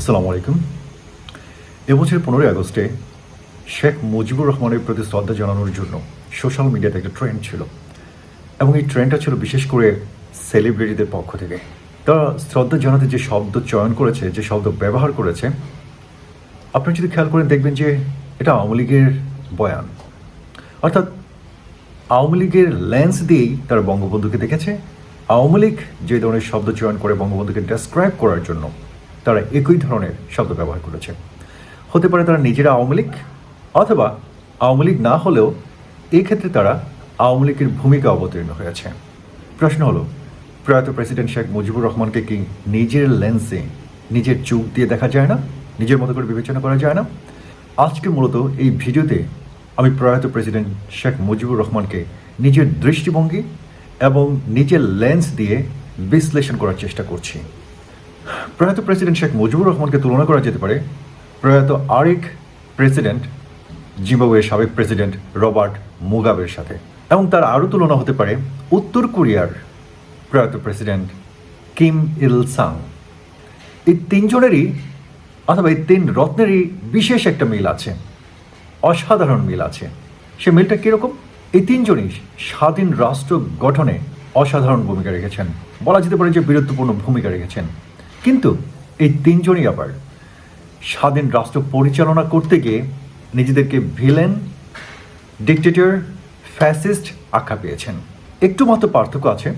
আসসালামু আলাইকুম। এবছর পনেরোই আগস্টে শেখ মুজিবুর রহমানের প্রতি শ্রদ্ধা জানানোর জন্য সোশ্যাল মিডিয়াতে একটা ট্রেন্ড ছিল এবং এই ট্রেন্ডটা ছিল বিশেষ করে সেলিব্রিটিদের পক্ষ থেকে। তারা শ্রদ্ধা জানাতে যে শব্দ চয়ন করেছে, যে শব্দ ব্যবহার করেছে, আপনি যদি খেয়াল করেন দেখবেন যে এটা আওয়ামী লীগের বয়ান। অর্থাৎ আওয়ামী লীগের লেন্স দিয়েই তারা বঙ্গবন্ধুকে দেখেছে। আওয়ামী লীগ যে ধরনের শব্দ চয়ন করে বঙ্গবন্ধুকে ডেসক্রাইব করার জন্য তারা একই ধরনের শব্দ ব্যবহার করেছে। হতে পারে তারা নিজেরা আওয়ামী লীগ অথবা আওয়ামী লীগ না হলেও এই ক্ষেত্রে তারা আওয়ামী লীগের ভূমিকা অবতীর্ণ হয়েছে। প্রশ্ন হলো, প্রয়াত প্রেসিডেন্ট শেখ মুজিবুর রহমানকে কি নিজের লেন্সে নিজের চোখ দিয়ে দেখা যায় না? নিজের মতো করে বিবেচনা করা যায় না? আজকে মূলত এই ভিডিওতে আমি প্রয়াত প্রেসিডেন্ট শেখ মুজিবুর রহমানকে নিজের দৃষ্টিভঙ্গি এবং নিজের লেন্স দিয়ে বিশ্লেষণ করার চেষ্টা করছি। প্রয়াত প্রেসিডেন্ট শেখ মুজিবুর রহমানকে তুলনা করা যেতে পারে। প্রয়াত আরেক প্রেসিডেন্ট, জিম্বাবুয়ের সাবেক প্রেসিডেন্ট রবার্ট মুগাবের সাথে। এবং তার আরও তুলনা হতে পারে উত্তর কোরিয়ার প্রয়াত প্রেসিডেন্ট কিম ইল সাং এই তিনজনেরই অথবা এই তিন রত্নেরই বিশেষ একটা মিল আছে। অসাধারণ মিল আছে। সে মিলটা কীরকম? এই তিনজনই স্বাধীন রাষ্ট্র গঠনে অসাধারণ ভূমিকা রেখেছেন। বলা যেতে পারে যে বীরত্বপূর্ণ ভূমিকা রেখেছেন। কিন্তু এই তিনজনই আবার স্বাধীন রাষ্ট্র পরিচালনা করতে গিয়ে নিজেদেরকে ভিলেন ডিকটেটর ফ্যাসিস্ট আখ্যা পেয়েছেন। একটু মাত্র পার্থক্য আছে।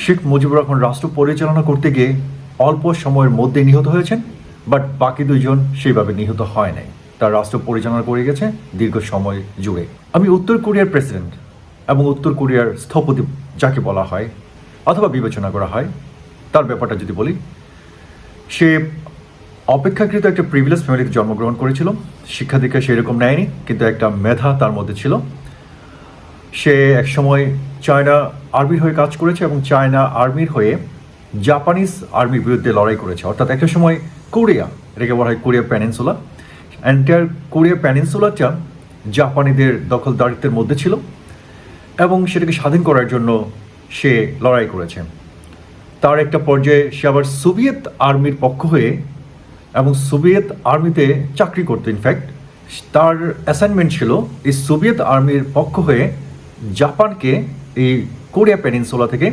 শেখ মুজিবুর রহমান রাষ্ট্র পরিচালনা করতে গিয়ে অল্প সময়ের মধ্যে নিহত হয়েছেন বাট বাকি দুইজন সেইভাবে নিহত হয় নাই। তার রাষ্ট্র পরিচালনা করে গেছে দীর্ঘ সময় জুড়ে। আমি উত্তর কোরিয়ার প্রেসিডেন্ট এবং উত্তর কোরিয়ার স্থপতি যাকে বলা হয় অথবা বিবেচনা করা হয়, তার ব্যাপারটা যদি বলি সে অপেক্ষাকৃত একটা প্রিভিলেজ ফ্যামিলিতে জন্মগ্রহণ করেছিল। শিক্ষা দীক্ষা সেরকম নেয়নি, কিন্তু একটা মেধা তার মধ্যে ছিল। সে একসময় চায়না আর্মির হয়ে কাজ করেছে এবং চায়না আর্মির হয়ে জাপানিজ আর্মির বিরুদ্ধে লড়াই করেছে। অর্থাৎ একটা সময় কোরিয়া, এটাকে বলা হয় কোরিয়া প্যানিনসুলা এন্টায়ার কোরিয়া প্যানিনসুলাটা জাপানিদের দখলদারিত্বের মধ্যে ছিল এবং সেটাকে স্বাধীন করার জন্য সে লড়াই করেছে। তার একটা পর্যায়ে সে আবার সোভিয়েত আর্মির পক্ষ হয়ে এবং সোভিয়েত আর্মিতে চাকরি করতো ইনফ্যাক্ট তার অ্যাসাইনমেন্ট ছিল এই সোভিয়েত আর্মির পক্ষ হয়ে জাপানকে এই কোরিয়া পেনিনসোলা থেকে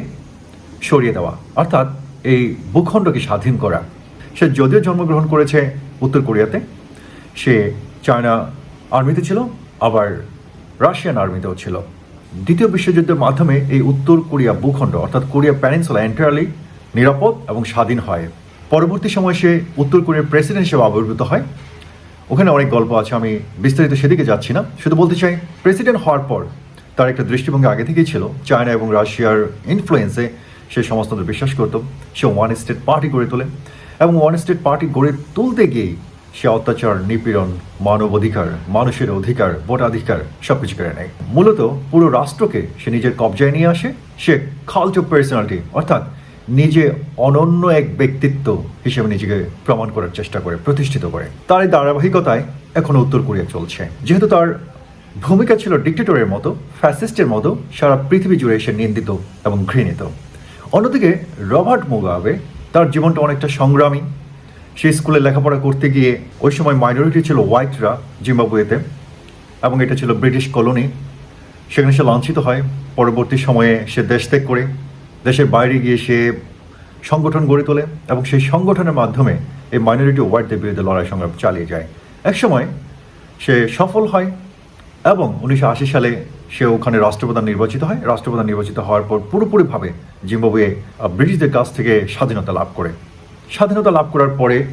সরিয়ে দেওয়া, অর্থাৎ এই ভূখণ্ডকে স্বাধীন করা। সে যদিও জন্মগ্রহণ করেছে উত্তর কোরিয়াতে, সে চায়না আর্মিতে ছিল, আবার রাশিয়ান আর্মিতেও ছিল। দ্বিতীয় বিশ্বযুদ্ধের মাধ্যমে এই উত্তর কোরিয়া ভূখণ্ড, অর্থাৎ কোরিয়া প্যানিনসুলা এন্টায়ারলি নিরাপদ এবং স্বাধীন হয়। পরবর্তী সময় সে উত্তর কোরিয়ার প্রেসিডেন্ট হিসেবে আবির্ভূত হয়। ওখানে অনেক গল্প আছে, আমি বিস্তারিত সেদিকে যাচ্ছি না। শুধু বলতে চাই প্রেসিডেন্ট হওয়ার পর তার একটা দৃষ্টিভঙ্গি আগে থেকেই ছিল। চায়না এবং রাশিয়ার ইনফ্লুয়েন্সে সে সমস্তদের বিশ্বাস করত। সে ওয়ান স্টেট পার্টি গড়ে তোলে এবং ওয়ান স্টেট পার্টি গড়ে তুলতে গিয়েই সে অত্যাচার, নিপীড়ন, মানব অধিকার, মানুষের অধিকার, ভোটাধিকার সব কিছু কেড়ে নেয়। মূলত পুরো রাষ্ট্রকে সে নিজের কবজায় নিয়ে আসে। সে অফ পার্সোনালিটি অর্থাৎ নিজে অনন্য এক ব্যক্তিত্ব হিসেবে নিজেকে প্রমাণ করার চেষ্টা করে, প্রতিষ্ঠিত করে। তার এই ধারাবাহিকতায় এখনও উত্তর কোরিয়া চলছে। যেহেতু তার ভূমিকা ছিল ডিক্টেটরের মতো ফ্যাসিস্টের মতো, সারা পৃথিবী জুড়ে সে নিন্দিত এবং ঘৃণিত। অন্যদিকে রবার্ট মুগাবে তার জীবনটা অনেকটা সংগ্রামী সে স্কুলে লেখাপড়া করতে গিয়ে ওই সময় মাইনরিটি ছিল হোয়াইটরা জিম্বাবুয়েতে এবং এটা ছিল ব্রিটিশ কলোনি সেখানে সে লাঞ্ছিত হয়। পরবর্তী সময়ে সে দেশ ত্যাগ করে। দেশের বাইরে গিয়ে সে সংগঠন গড়ে তোলে এবং সেই সংগঠনের মাধ্যমে এই মাইনরিটি হোয়াইটদের বিরুদ্ধে লড়াই সংগ্রাম চালিয়ে যায়। একসময় সে সফল হয় এবং উনিশশো আশি সালে সে ওখানে রাষ্ট্রপ্রধান নির্বাচিত হয়। রাষ্ট্রপ্রধান নির্বাচিত হওয়ার পর পুরোপুরিভাবে জিম্বাবুয়ে ব্রিটিশদের কাছ থেকে স্বাধীনতা লাভ করে। স্বাধীনতা লাভ করার পরে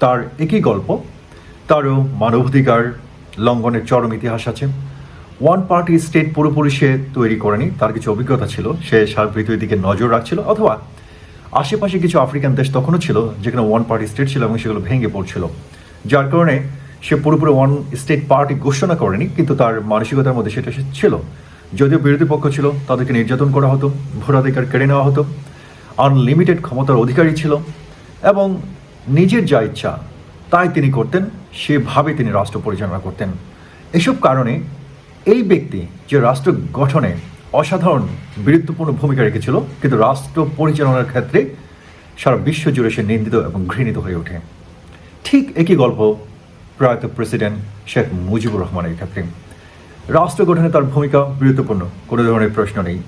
তার একই গল্প, তারও মানবাধিকার লঙ্ঘনের চরম ইতিহাস আছে। ওয়ান পার্টি স্টেট পুরোপুরি সে তৈরি করেনি, তার কিছু অভিজ্ঞতা ছিল। সে সার্বভৌমের দিকে নজর রাখছিল, অথবা আশেপাশে কিছু আফ্রিকান দেশ তখনও ছিল যেখানে ওয়ান পার্টি স্টেট ছিল এবং সেগুলো ভেঙে পড়ছিল। যার কারণে সে পুরোপুরি ওয়ান স্টেট পার্টি ঘোষণা করেনি, কিন্তু তার মানসিকতার মধ্যে সেটা সে ছিল। যদিও বিরোধী পক্ষ ছিল, তাদেরকে নির্যাতন করা হতো, ভোটাধিকার কেড়ে নেওয়া হতো। আনলিমিটেড ক্ষমতার অধিকারী ছিল। এবং নিজের যা ইচ্ছা তাই তিনি করতেন, সেভাবে তিনি রাষ্ট্র পরিচালনা করতেন। এসব কারণে এই ব্যক্তি যে রাষ্ট্র গঠনে অসাধারণ বীরত্বপূর্ণ ভূমিকা রেখেছিল, কিন্তু রাষ্ট্র পরিচালনার ক্ষেত্রে সারা বিশ্ব জুড়ে সে নিন্দিত এবং ঘৃণিত হয়ে ওঠে। ঠিক একই গল্প প্রয়াত প্রেসিডেন্ট শেখ মুজিবুর রহমানের ক্ষেত্রে। রাষ্ট্র গঠনে তার ভূমিকা গুরুত্বপূর্ণ কোনো ধরনের প্রশ্ন নেই।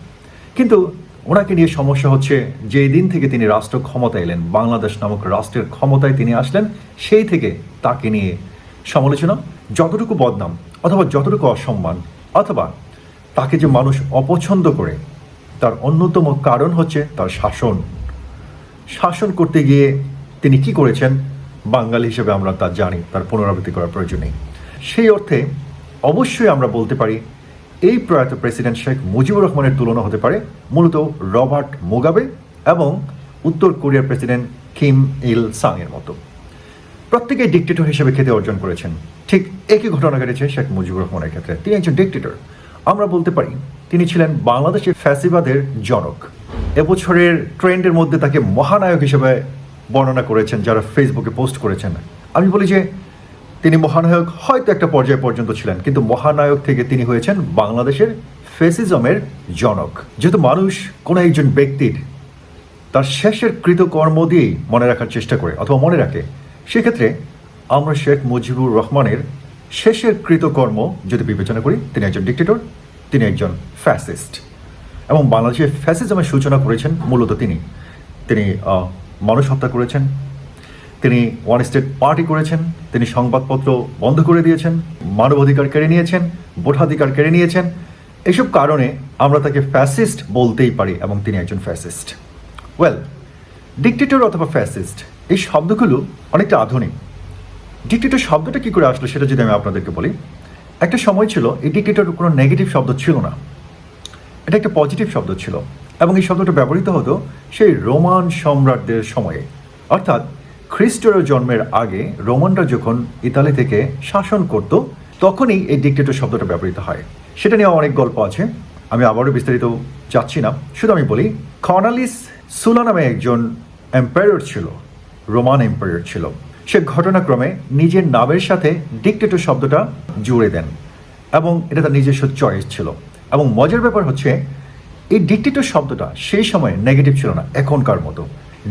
কিন্তু ওনাকে নিয়ে সমস্যা হচ্ছে, যেই দিন থেকে তিনি রাষ্ট্র ক্ষমতা এলেন, বাংলাদেশ নামক রাষ্ট্রের ক্ষমতায় তিনি আসলেন, সেই থেকে তাকে নিয়ে সমালোচনা, যতটুকু বদনাম অথবা যতটুকু অসম্মান, অথবা তাকে যে মানুষ অপছন্দ করে, তার অন্যতম কারণ হচ্ছে তার শাসন। শাসন করতে গিয়ে তিনি কি করেছেন? বাঙালি হিসেবে আমরা তা জানি, তার পুনরাবৃত্তি করার প্রয়োজন নেই। সেই অর্থে অবশ্যই আমরা বলতে পারি এই প্রয়াত প্রেসিডেন্ট শেখ মুজিবুর রহমানের তুলনা হতে পারে মূলত রবার্ট মুগাবে এবং উত্তর কোরিয়ার প্রেসিডেন্ট কিম ইল সাংয়ের মতো। প্রত্যেকেই ডিকটেটর হিসেবে খেতে অর্জন করেছেন। ঠিক একই ঘটনা ঘটেছে শেখ মুজিবুর রহমানের ক্ষেত্রে। তিনি একজন ডিকটেটর আমরা বলতে পারি, তিনি ছিলেন বাংলাদেশের ফ্যাসিবাদের জনক। এবছরের ট্রেন্ডের মধ্যে তাকে মহানায়ক হিসেবে বর্ণনা করেছেন যারা ফেসবুকে পোস্ট করেছেন। আমি বলি যে তিনি মহানায়ক হয়তো একটা পর্যায় পর্যন্ত ছিলেন, কিন্তু মহানায়ক থেকে তিনি হয়েছেন বাংলাদেশের ফেসিজমের জনক। যেহেতু মানুষ কোনো একজন ব্যক্তির তার শেষের কৃতকর্ম দিয়েই মনে রাখার চেষ্টা করে অথবা মনে রাখে, সেক্ষেত্রে আমরা শেখ মুজিবুর রহমানের শেষের কৃতকর্ম যদি বিবেচনা করি, তিনি একজন ডিক্টেটর তিনি একজন ফ্যাসিস্ট এবং বাংলাদেশের ফ্যাসিজমের সূচনা করেছেন মূলত তিনি। তিনি মানুষ হত্যা করেছেন তিনি ওয়ান স্টেট পার্টি করেছেন, তিনি সংবাদপত্র বন্ধ করে দিয়েছেন, মানবাধিকার কেড়ে নিয়েছেন, ভোটাধিকার কেড়ে নিয়েছেন। এসব কারণে আমরা তাকে ফ্যাসিস্ট বলতেই পারি এবং তিনি একজন ফ্যাসিস্ট। ওয়েল ডিকটেটর অথবা ফ্যাসিস্ট, এই শব্দগুলো অনেকটা আধুনিক। ডিকটেটর শব্দটা কি করে আসলো সেটা যদি আমি আপনাদেরকে বলি, একটা সময় ছিল এই ডিকটেটর কোনো নেগেটিভ শব্দ ছিল না। এটা একটা পজিটিভ শব্দ ছিল এবং এই শব্দটা ব্যবহৃত হতো সেই রোমান সম্রাটদের সময়ে। অর্থাৎ খ্রিস্টের জন্মের আগে রোমানরা যখন ইতালি থেকে শাসন করত, তখনই এই ডিকটেটর শব্দটা ব্যবহৃত হয়। সেটা নিয়ে অনেক গল্প আছে। আমি আবারও বিস্তারিত যাচ্ছি না। শুধু আমি বলি, কর্নালিস সুলা নামে একজন এম্পায়ার ছিল, রোমান এম্পায়ার ছিল। সে ঘটনাক্রমে নিজের নামের সাথে ডিকটেটর শব্দটা জুড়ে দেন এবং এটা তার নিজস্ব চয়েস ছিল। এবং মজার ব্যাপার হচ্ছে, এই ডিকটেটর শব্দটা সেই সময় নেগেটিভ ছিল না, এখনকার মতো।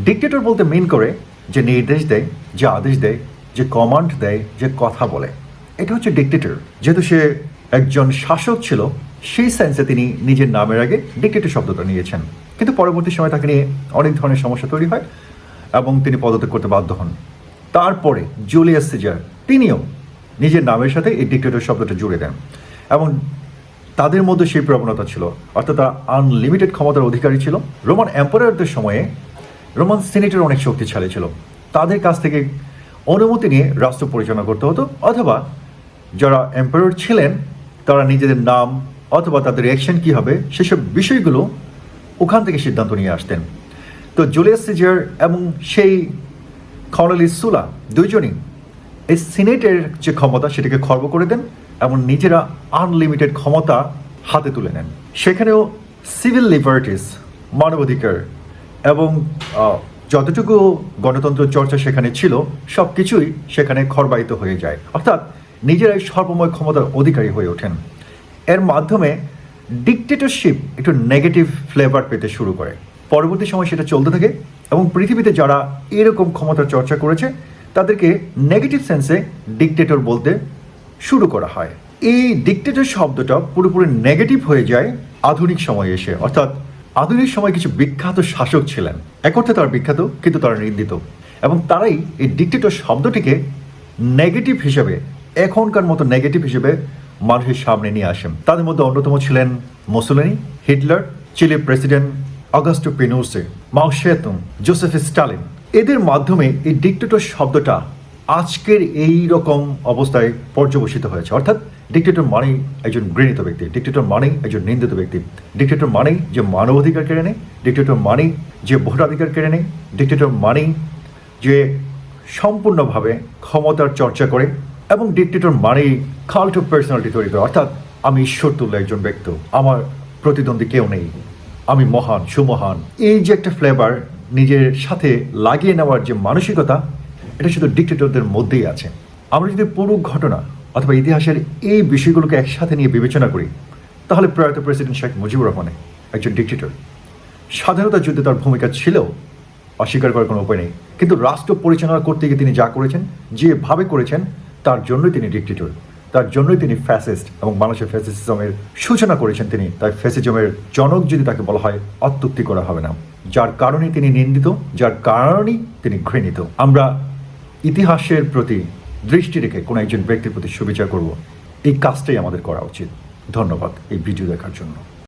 ডিকটেটর বলতে মিন করে যে নির্দেশ দেয়, যে আদেশ দেয়, যে কমান্ড দেয়, যে কথা বলে। এটা হচ্ছে ডিকটেটর যেহেতু সে একজন শাসক ছিল, সেই সেন্সে তিনি নিজের নামের আগে ডিকটেটর শব্দটা নিয়েছেন। কিন্তু পরবর্তী সময় তাকে নিয়ে অনেক ধরনের সমস্যা তৈরি হয় এবং তিনি পদত্যাগ করতে বাধ্য হন। তারপরে জুলিয়াস সিজার তিনিও নিজের নামের সাথে এই ডিক্টেটর শব্দটা জুড়ে দেন এবং তাদের মধ্যে সেই প্রবণতা ছিল। অর্থাৎ তারা আনলিমিটেড ক্ষমতার অধিকারী ছিল। রোমান এম্পায়ারদের সময়ে রোমান সিনেটের অনেক শক্তিশালী ছিল। তাদের কাছ থেকে অনুমতি নিয়ে রাষ্ট্র পরিচালনা করতে হতো, অথবা যারা এম্পায়ার ছিলেন, তারা নিজেদের নাম অথবা তাদের অ্যাকশন কী হবে, সেসব বিষয়গুলো ওখান থেকে সিদ্ধান্ত নিয়ে আসতেন। তো জুলিয়াস সিজার এবং সেই কর্নেলিস সুলা দুইজনই এই সিনেটের যে ক্ষমতা সেটাকে খর্ব করে দেন এবং নিজেরা আনলিমিটেড ক্ষমতা হাতে তুলে নেন। সেখানেও সিভিল লিবার্টিস, মানবাধিকার এবং যতটুকু গণতন্ত্র চর্চা সেখানে ছিল, সব কিছুই সেখানে খর্বায়িত হয়ে যায়। অর্থাৎ নিজেরাই সর্বময় ক্ষমতার অধিকারী হয়ে ওঠেন। এর মাধ্যমে ডিকটেটরশিপ একটু নেগেটিভ ফ্লেভার পেতে শুরু করে। পরবর্তী সময় সেটা চলতে থাকে এবং পৃথিবীতে যারা এরকম ক্ষমতার চর্চা করেছে, তাদেরকে নেগেটিভ সেন্সে ডিকটেটর বলতে শুরু করা হয়। এই ডিকটেটর শব্দটা পুরোপুরি নেগেটিভ হয়ে যায় আধুনিক সময়ে এসে। অর্থাৎ আধুনিক সময় কিছু বিখ্যাত শাসক ছিলেন। এক অর্থে তারা বিখ্যাত, কিন্তু তারা নিন্দিত। এবং তারাই এই ডিকটেটর শব্দটিকে নেগেটিভ হিসেবে, এখনকার মতো নেগেটিভ হিসেবে মানুষের সামনে নিয়ে আসেন। তাদের মধ্যে অন্যতম ছিলেন Mussolini Hitler Chile president Augusto Pinochet, Mao Tsetung, Joseph Stalin. এদের মাধ্যমে এই ডিকটেটর শব্দটা আজকের এই রকম অবস্থায় পর্যবসিত হয়েছে। অর্থাৎ ডিকটেটর মানেই একজন ঘৃণিত ব্যক্তি ডিকটেটর মানেই একজন নিন্দিত ব্যক্তি। ডিকটেটর মানেই যে মানবাধিকার কেড়ে নেয় ডিকটেটর মানেই যে ভোটাধিকার কেড়ে নেয় ডিকটেটর মানেই যে সম্পূর্ণভাবে ক্ষমতার চর্চা করে এবং ডিকটেটর মানেই কাল্ট অফ পার্সোনালিটি তৈরি করে। অর্থাৎ আমি ঈশ্বর তুল্য একজন ব্যক্তি, আমার প্রতিদ্বন্দ্বী কেউ নেই। আমি মহান, সুমহান। এই যে একটা ফ্লেভার নিজের সাথে লাগিয়ে নেওয়ার যে মানসিকতা এটা শুধু ডিকটেটরদের মধ্যেই আছে। আমরা যদি পুরো ঘটনা অথবা ইতিহাসের এই বিষয়গুলোকে একসাথে নিয়ে বিবেচনা করি, তাহলে প্রয়াত প্রেসিডেন্ট শেখ মুজিবুর রহমানে একজন ডিকটেটর স্বাধীনতা যুদ্ধে তার ভূমিকা ছিল অস্বীকার করার কোনো উপায় নেই। কিন্তু রাষ্ট্র পরিচালনা করতে গিয়ে তিনি যা করেছেন, যেভাবে করেছেন, তার জন্যই তিনি ডিক্টেটর তার জন্যই তিনি ফ্যাসিস্ট এবং মানুষের ফ্যাসিজমের সূচনা করেছেন তিনি। তাই ফ্যাসিজমের জনক যদি তাকে বলা হয়, অত্যুক্তি করা হবে না। যার কারণে তিনি নিন্দিত, যার কারণেই তিনি ঘৃণিত। আমরা ইতিহাসের প্রতি দৃষ্টি রেখে কোনো একজন ব্যক্তির প্রতি সুবিচার করব, এই কাজটাই আমাদের করা উচিত। ধন্যবাদ এই ভিডিও দেখার জন্য।